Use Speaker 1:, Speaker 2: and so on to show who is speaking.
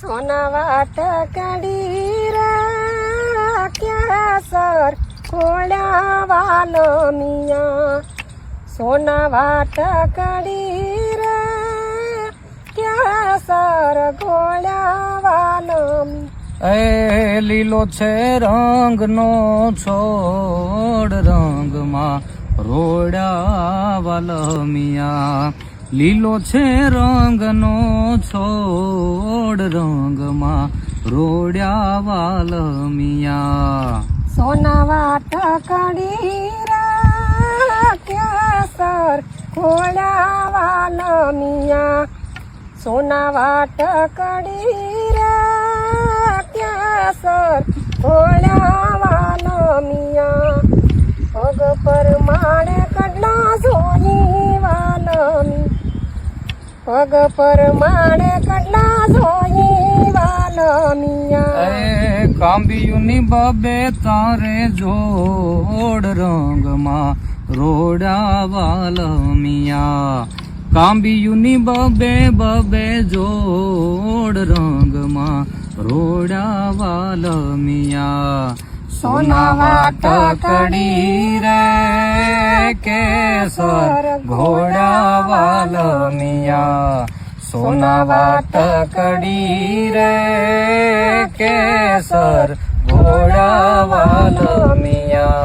Speaker 1: સોના વાટ કડી ક્યાં સર ખોળ્યા વાલો મિયા. સોના વાટ કડી ક્યાં સર ખોળ્યા વાલો મિયા.
Speaker 2: એ લીલો છે રંગનો છોડ રંગમાં રોડા વાલમિયા લીલો છે રંગનો છોડ, રંગમાં રોડ્યા વાલમિયા.
Speaker 1: સોના વાટ કડી ક્યાં સર, ખોળ્યા વાલ મિયા સોના વાટ કડી ક્યાં સર, ખોળ્યા વાલ મિયા પગ પર માળે કડલા પગ પર માણે કડલા જોઈ વાલમિયા
Speaker 2: એ કાંબિયુની બબે તારે જોડ રંગમાં રોડા વાલમિયા કાંબિયુની બબે બબે જોડ રંગમાં રોડા વાલમિયા સોના વાટ કડી રે કેસર ઘોડા વાલમિયા સોના વાત કડી રે કેસર ઘોડા વાલમિયા